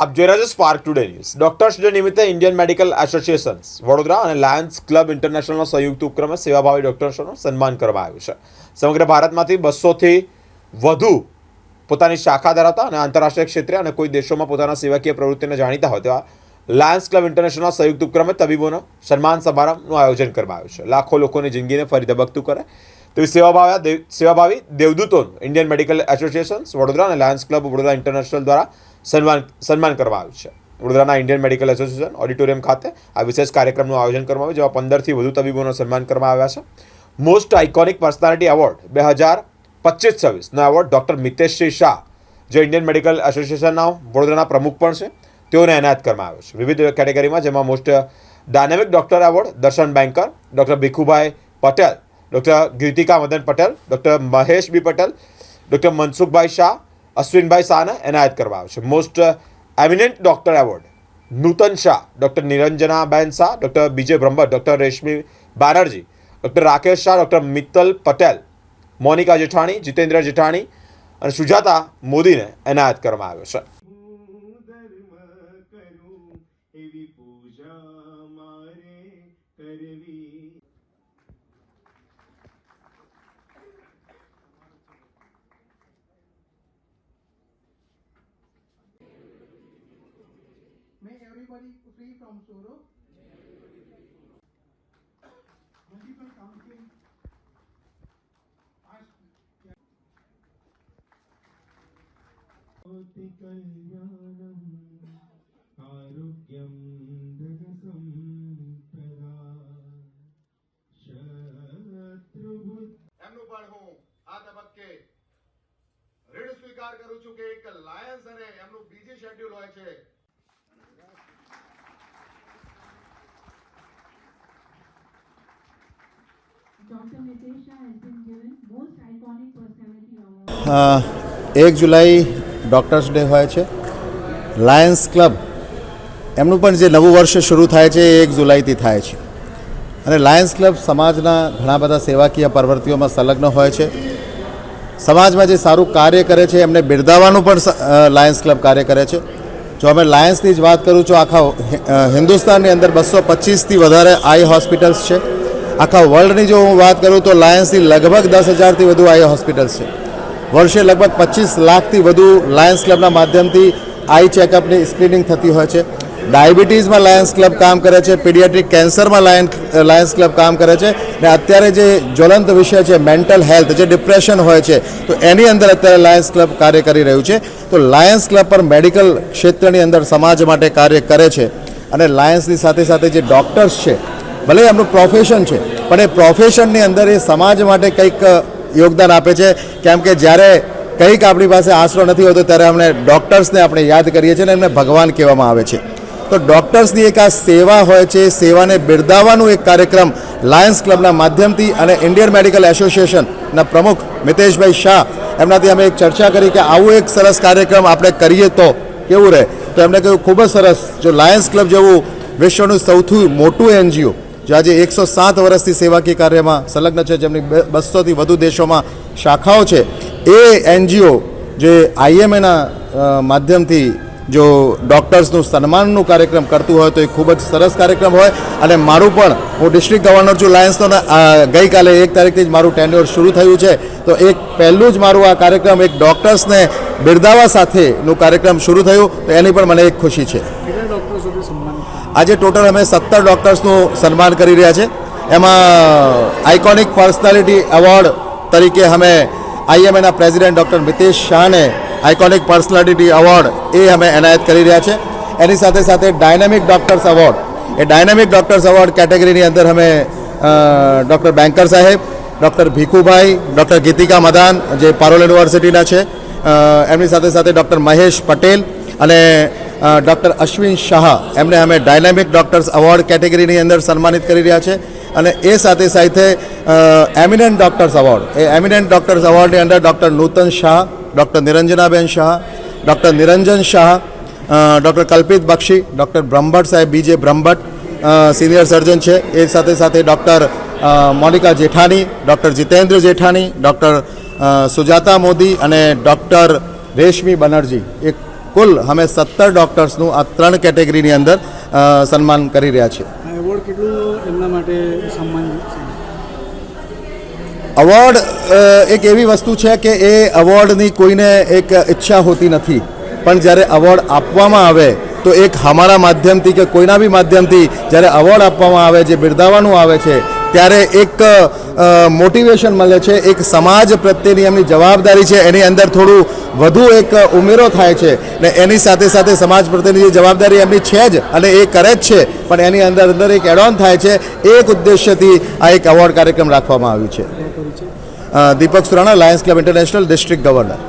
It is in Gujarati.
આપ જોઈ રહ્યા છો Spark Today News Doctors Day નિમિત્તે ઇન્ડિયન મેડિકલ એસોસિએશન વડોદરા અને લાયન્સ ક્લબ ઇન્ટરનેશનલના સંયુક્ત ઉપક્રમે સેવાભાવી ડોક્ટર્સોનું સન્માન કરવામાં આવ્યું છે. સમગ્ર ભારતમાંથી બસોથી વધુ પોતાની શાખા ધરાવતા અને આંતરરાષ્ટ્રીય ક્ષેત્રે અને કોઈ દેશોમાં પોતાના સેવાકીય પ્રવૃત્તિને જાણીતા હોય તેવા લાયન્સ ક્લબ ઇન્ટરનેશનલના સંયુક્ત ઉપક્રમે તબીબોનો સન્માન સમારંભનું આયોજન કરવામાં આવ્યું છે. લાખો લોકોની જિંદગીને ફરી ધબકતું કરે તેવી સેવાભાવી સેવાભાવી દેવદૂતોનું ઇન્ડિયન મેડિકલ એસોસિએશન્સ વડોદરા અને લાયન્સ ક્લબ વડોદરા ઇન્ટરનેશનલ દ્વારા સન્માન સન્માન કરવામાં આવ્યું છે. વડોદરાના ઇન્ડિયન મેડિકલ એસોસિએશન ઓડિટોરિયમ ખાતે આ વિશેષ કાર્યક્રમનું આયોજન કરવામાં આવ્યું, જેમાં પંદરથી વધુ તબીબોનું સન્માન કરવામાં આવ્યા છે. મોસ્ટ આઇકોનિક પર્સનાલિટી એવોર્ડ બે હજાર પચીસ છવ્વીસનો એવોર્ડ ડૉક્ટર મિતેશસિંહ શાહ જે ઇન્ડિયન મેડિકલ એસોસિએશનના વડોદરાના પ્રમુખ પણ છે, તેઓને એનાયત કરવામાં આવ્યો છે. વિવિધ કેટેગરીમાં, જેમાં most dynamic doctor award Darshan Banker doctor Bhikhubhai Patel doctor Gitika Madan Patel doctor Mahesh B Patel doctor Mansukhbhai Shah Ashwinbhai શાહને એનાયત કરવામાં આવશે. Most eminent doctor award Nutan Shah doctor Niranjanaben Shah doctor B J બ્રહ્મર doctor Reshmi Banerjee doctor Rakesh Shah doctor Mittal Patel, Monika Jethani, Jitendra Jethani અને સુજાતા મોદીને એનાયત કરવામાં આવ્યો છે હું ધર્મ કરું એવી પૂજા મારે કરવી May everybody free from sorrow. Multiple counting आरोग्यं धनसं तदा શત્રુભૂત એમનું પણ હું આ તબક્કે ઋણ સ્વીકાર કરું છું કે એક લાયન્સ અને એમનું બીજી શેડ્યુલ હોય છે એક જુલાઈ ડૉક્ટર્સ ડે હોય છે. લાયન્સ ક્લબ એમનું પણ જે નવું વર્ષ શરૂ થાય છે એ એક જુલાઈથી થાય છે. અને લાયન્સ ક્લબ સમાજના ઘણા બધા સેવાકીય પ્રવૃત્તિઓમાં સંલગ્ન હોય છે. સમાજમાં જે સારું કાર્ય કરે છે, એમને બિરદાવવાનું પણ લાયન્સ ક્લબ કાર્ય કરે છે. જો અમે લાયન્સની જ વાત કરું છું આખા હિન્દુસ્તાનની અંદર બસો પચીસથી વધારે આઈ હોસ્પિટલ્સ છે. આખા વર્લ્ડની જો હું વાત કરું તો લાયન્સની લગભગ દસ હજારથી વધુ આઈ હોસ્પિટલ્સ છે. વર્ષે લગભગ પચીસ લાખથી વધુ લાયન્સ ક્લબના માધ્યમથી આઈ ચેકઅપની સ્ક્રીનિંગ થતી હોય છે. ડાયાબિટીસમાં લાયન્સ ક્લબ કામ કરે છે, પીડિયાટ્રિક કેન્સરમાં લાયન લાયન્સ ક્લબ કામ કરે છે ને અત્યારે જે જ્વલંત વિષય છે મેન્ટલ હેલ્થ જે ડિપ્રેશન હોય છે, તો એની અંદર અત્યારે લાયન્સ ક્લબ કાર્ય કરી રહ્યું છે. તો લાયન્સ ક્લબ પર મેડિકલ ક્ષેત્રની અંદર સમાજ માટે કાર્ય કરે છે અને લાયન્સની સાથે સાથે જે ડૉક્ટર્સ છે ભલે એમનું પ્રોફેશન છે, પણ એ પ્રોફેશનની અંદર એ સમાજ માટે કંઈક યોગદાન આપે છે. કેમ કે જ્યારે કંઈક આપણી પાસે આશરો નથી હોતો, ત્યારે અમને ડૉક્ટર્સને આપણે યાદ કરીએ છીએ અને એમને ભગવાન કહેવામાં આવે છે. તો ડૉક્ટર્સની એક આ સેવા હોય છે સેવાને બિરદાવવાનું એક કાર્યક્રમ લાયન્સ ક્લબના માધ્યમથી અને ઇન્ડિયન મેડિકલ એસોસિએશનના પ્રમુખ મિતેશભાઈ શાહ, એમનાથી અમે એક ચર્ચા કરી કે આવું એક સરસ કાર્યક્રમ આપણે કરીએ તો કેવું રહે? તો એમણે કહ્યું, ખૂબ જ સરસ. જો લાયન્સ ક્લબ જેવું વિશ્વનું સૌથી મોટું એનજીઓ જે આજે એકસો સાત વર્ષથી સેવાકીય કાર્યમાં સંલગ્ન છે, જેમની બસોથી વધુ દેશોમાં શાખાઓ છે, એ એનજીઓ જે આઈએમએના માધ્યમથી જો ડૉક્ટર્સનું સન્માનનું કાર્યક્રમ કરતું હોય તો એ ખૂબ જ સરસ કાર્યક્રમ હોય. અને મારું પણ, હું ડિસ્ટ્રિક્ટ ગવર્નર છું લાયન્સનો ગઈકાલે એક તારીખથી જ મારું ટેન્યુઅર શરૂ થયું છે. તો એક પહેલું જ મારું આ કાર્યક્રમ, એક ડૉક્ટર્સને બિરદાવા સાથેનું કાર્યક્રમ શરૂ થયું. તો એની પણ મને એક ખુશી છે? આજે ટોટલ અમે સત્તર ડૉક્ટર્સનું સન્માન કરી રહ્યા છે. એમાં આઇકોનિક પર્સનાલિટી એવોર્ડ તરીકે અમે આઈએમએના પ્રેસિડેન્ટ ડૉક્ટર મિતેશ શાહને આઇકોનિક પર્સનાલિટી એવોર્ડ એ અમે એનાયત કરી રહ્યા છે. એની સાથે સાથે ડાયનેમિક ડૉક્ટર્સ એવોર્ડ એ ડાયનેમિક ડૉક્ટર્સ એવોર્ડ કેટેગરીની અંદર અમે ડૉક્ટર બેન્કર સાહેબ, ડૉક્ટર ભીખુભાઈ, ડૉક્ટર ગીતિકા મદાન, જે પારોલ યુનિવર્સિટીના છે એમની સાથે સાથે ડૉક્ટર મહેશ પટેલ અને ડૉક્ટર અશ્વિન શાહ, એમને અમે ડાયનામિક ડૉક્ટર્સ અવોર્ડ કેટેગરીની અંદર સન્માનિત કરી રહ્યા છે અને એ સાથે સાથે એમિનન્ટ ડૉક્ટર્સ એવોર્ડ. એ એમિનન્ટ ડૉક્ટર્સ એવોર્ડની અંદર doctor Nutan Shah, doctor Niranjanaben Shah, doctor Niranjan Shah doctor Kalpit Bakshi, doctor Brahmbhatt સાહેબ, બીજે બ્રહ્મભટ્ટ સિનિયર સર્જન છે. એ સાથે સાથે doctor Monika Jethani, doctor Jitendra Jethani, doctor Sujata Modi અને ડૉક્ટર રેશમી બેનર્જી. એક કુલ અમે સત્તર ડૉક્ટર્સનું આ ત્રણ કેટેગરીની અંદર સન્માન કરી રહ્યા છીએ. એવોર્ડ કેટલું એમના માટે સન્માન અવોર્ડ એક એવી વસ્તુ છે કે એ અવોર્ડની કોઈને એક ઈચ્છા હોતી નથી. પણ જ્યારે અવોર્ડ આપવામાં આવે તો એક અમારા માધ્યમથી કે કોઈના બી માધ્યમથી જ્યારે અવોર્ડ આપવામાં આવે જે બિરદાવવાનું આવે છે ત્યારે એક મોટિવેશન મળે છે એક સમાજ પ્રત્યેની એમની જવાબદારી છે. એની અંદર થોડું વધુ એક ઉમેરો થાય છે ને એની સાથે સાથે સમાજ પ્રત્યેની જે જવાબદારી એમની છે જ અને એ કરે જ છે, પણ એની અંદર અંદર એક એડોન થાય છે. એક ઉદ્દેશ્યથી આ એક અવોર્ડ કાર્યક્રમ રાખવામાં આવ્યું છે. Deepak Surana Lions Club International District Governor